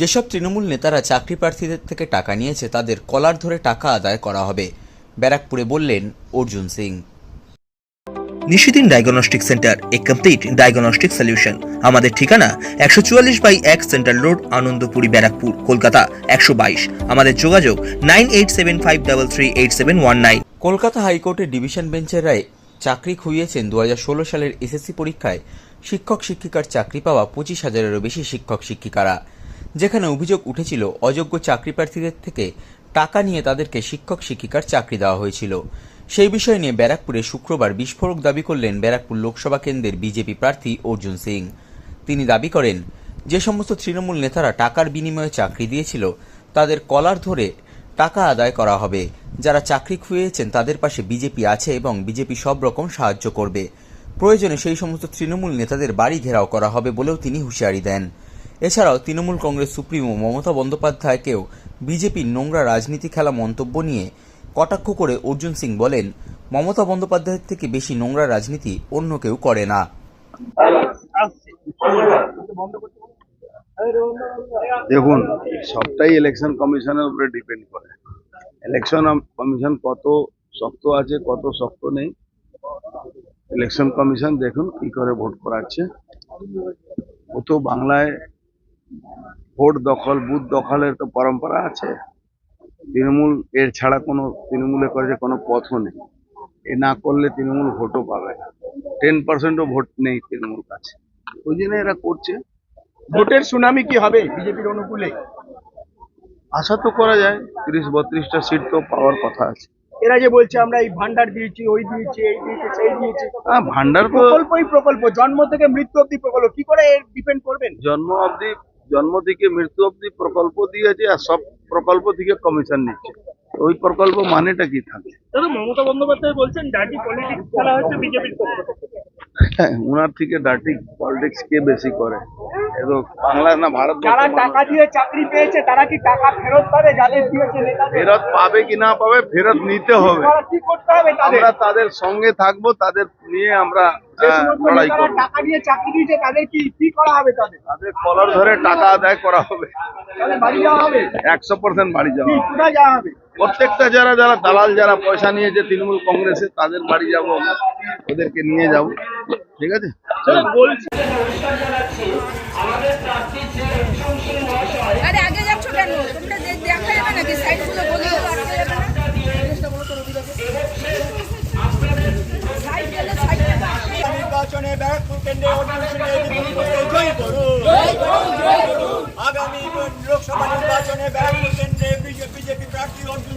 যেসব তৃণমূল নেতারা চাকরি প্রার্থীদের থেকে টাকা নিয়েছে তাদের কলার ধরে টাকা আদায় করা হবে ব্যারাকপুরে বললেন Arjun Singh. Nishidin diagnostic centre a complete diagnostic solution. আমাদের ঠিকানা একশো চুয়াল্লিশ বাই এক সেন্ট্রাল রোড আনন্দপুরি ব্যারাকপুর কলকাতা একশো বাইশ। আমাদের যোগাযোগ nine eight seven five double three eight seven one nine. Kolkata হাইকোর্টের ডিভিশন বেঞ্চের রায়ে চাকরি খুইয়েছেন দু হাজার ষোলো সালের এসএসসি পরীক্ষায় শিক্ষক শিক্ষিকার চাকরি পাওয়া পঁচিশ হাজারেরও বেশি শিক্ষক শিক্ষিকারা যেখানে অভিযোগ উঠেছিল, অযোগ্য চাকরি প্রার্থীদের থেকে টাকা নিয়ে তাদেরকে শিক্ষক, শিক্ষিকার চাকরি দেওয়া হয়েছিল। সেই বিষয় নিয়ে ব্যারাকপুরে শুক্রবার বিস্ফোরক দাবি করলেন ব্যারাকপুর লোকসভা কেন্দ্রের বিজেপি প্রার্থী অর্জুন সিং। তিনি দাবি করেন, যে সমস্ত তৃণমূল নেতারা টাকার বিনিময়ে চাকরি দিয়েছিল, তাদের কলার ধরে টাকা আদায় করা হবে। যারা চাকরি খুঁয়েছেন, তাদের পাশে বিজেপি আছে এবং বিজেপি সব রকম সাহায্য করবে। প্রয়োজনে সেই সমস্ত তৃণমূল নেতাদের বাড়ি ঘেরাও করা হবে বলেও তিনি হুঁশিয়ারি দেন। এছাড়াও তৃণমূল কংগ্রেস সুপ্রিমো মমতা বন্দ্যোপাধ্যায়কেও বিজেপির নোংরা রাজনীতি খেলা মন্তব্য নিয়ে কটাক্ষ করে অর্জুন সিং বলেন, মমতা বন্দ্যোপাধ্যায়ের থেকে বেশি নোংরা রাজনীতি অন্য কেউ করে না। দেখুন, সবটাই ইলেকশন কমিশনের উপরে ডিপেন্ড করে। ইলেকশন কমিশন কত শক্ত আছে, কত শক্ত নেই। ইলেকশন কমিশন দেখুন কি করে ভোট করাচ্ছে। ও তো বাংলায় ভোট দখল বুথ দখলের তো পরম্পরা আছে। তৃণমূল এর ছাড়া কোনো তৃণমূলে করেছে কোনো পথও নেই। এ না করলে তৃণমূল ভোটও পাবে না। টেন পার্সেন্টও ভোট নেই তৃণমূল কাছে। ওই জন্য এরা করছে। ভোটের সুনামি কি হবে বিজেপির অনুকূলে? আশা তো করা যায় তিরিশ বত্রিশটা সিট তো পাওয়ার কথা আছে। এরা যে বলছে আমরা এই ভান্ডার দিয়েছি ওই দিয়েছি এই দিয়েছি সেই দিয়েছি। হ্যাঁ ভান্ডার প্রকল্পই প্রকল্প জন্ম থেকে মৃত্যু অব্দি প্রকল্প। কি করে এর ডিপেন্ড করবেন? জন্ম অবধি জন্ম থেকে মৃত্যু অবধি প্রকল্প দিয়েছে আর সব প্রকল্প থেকে কমিশন নিচ্ছে। ওই প্রকল্প মানেটা কি থাকে? মমতা বন্দ্যোপাধ্যায় বলছেন ডার্টি পলিটিক্স খেলা হচ্ছে বিজেপির পক্ষ থেকে। হ্যাঁ, ওনার থেকে ডার্টি পলিটিক্স কে বেশি করে? এ না ভারত যারা টাকা দিয়ে চাকরি পেয়েছে তারা কি টাকা ফেরত পাবে? যাদের দিয়েছে ফেরত পাবে কি না পাবে ফেরত নিতে হবে। কি করতে হবে আমরা তাদের সঙ্গে থাকব তাদের নিয়ে আমরা লড়াই করব। টাকা দিয়ে চাকরি দিয়েছে তাদের কি কি করা হবে তাদের? তাদের কলার ধরে টাকা আদায় করা হবে। তাহলে বাড়ি যাওয়া হবে? একশো পার্সেন্ট বাড়ি যাওয়া হবে। কোথায় যাওয়া হবে? প্রত্যেকটা যারা যারা দালাল যারা পয়সা নিয়েছে তৃণমূল কংগ্রেসে তাদের বাড়ি যাব ওদেরকে নিয়ে যাব। ঠিক আছে? বলছে আগামী লোকসভা নির্বাচনে ব্যারাকপুর কেন্দ্রে বিজেপি প্রার্থী অর্জুন